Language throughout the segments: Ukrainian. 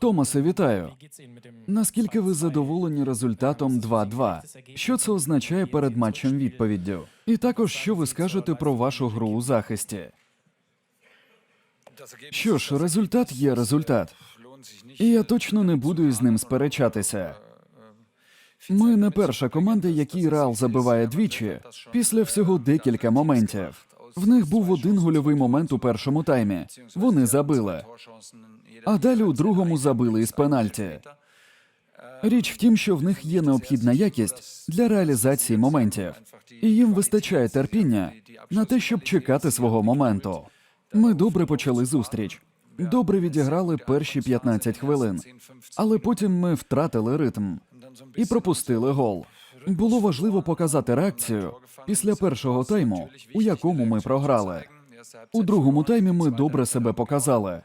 Томасе, вітаю. Наскільки ви задоволені результатом 2-2? Що це означає перед матчем відповіддю? І також що ви скажете про вашу гру у захисті? Що ж, результат є результат. І я точно не буду із ним сперечатися. Ми не перша команда, якій Реал забиває двічі. Після всього декілька моментів. В них був один гольовий момент у першому таймі. Вони забили. А далі у другому забили із пенальті. Річ в тім, що в них є необхідна якість для реалізації моментів, і їм вистачає терпіння на те, щоб чекати свого моменту. Ми добре почали зустріч. Добре відіграли перші 15 хвилин, але потім ми втратили ритм і пропустили гол. Було важливо показати реакцію після першого тайму, у якому ми програли. У другому таймі ми добре себе показали.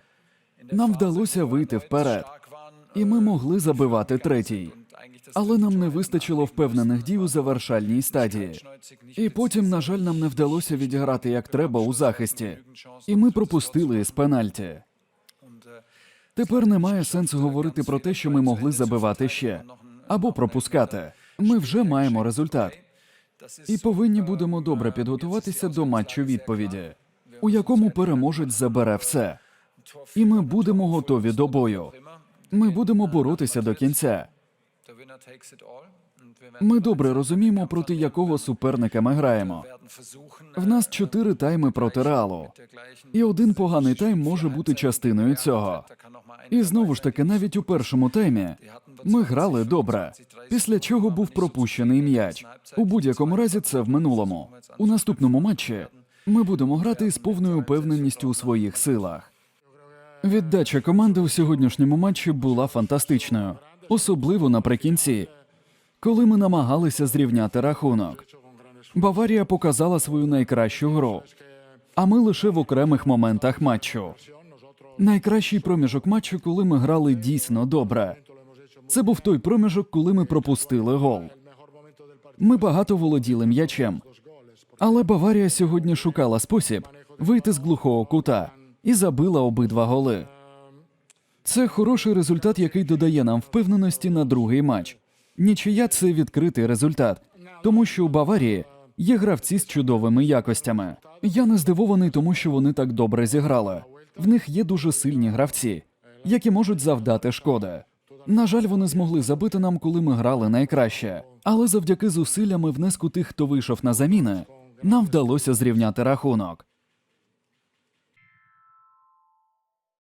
Нам вдалося вийти вперед, і ми могли забивати третій. Але нам не вистачило впевнених дій у завершальній стадії. І потім, на жаль, нам не вдалося відіграти як треба у захисті. І ми пропустили із пенальті. Тепер немає сенсу говорити про те, що ми могли забивати ще або пропускати. Ми вже маємо результат. І повинні будемо добре підготуватися до матчу відповіді, у якому переможець забере все. І ми будемо готові до бою. Ми будемо боротися до кінця. Ми добре розуміємо, проти якого суперника ми граємо. В нас чотири тайми проти реалу, і один поганий тайм може бути частиною цього. І знову ж таки, навіть у першому таймі ми грали добре, після чого був пропущений м'яч. У будь-якому разі це в минулому. У наступному матчі ми будемо грати з повною впевненістю у своїх силах. Віддача команди у сьогоднішньому матчі була фантастичною, особливо наприкінці, коли ми намагалися зрівняти рахунок. Баварія показала свою найкращу гру, а ми лише в окремих моментах матчу. Найкращий проміжок матчу, коли ми грали дійсно добре. Це був той проміжок, коли ми пропустили гол. Ми багато володіли м'ячем, але Баварія сьогодні шукала спосіб вийти з глухого кута і забила обидва голи. Це хороший результат, який додає нам впевненості на другий матч. Нічия це відкритий результат, тому що у Баварії є гравці з чудовими якостями. Я не здивований, тому що вони так добре зіграли. В них є дуже сильні гравці, які можуть завдати шкоди. На жаль, вони змогли забити нам, коли ми грали найкраще. Але завдяки зусиллям і внеску тих, хто вийшов на заміни, нам вдалося зрівняти рахунок.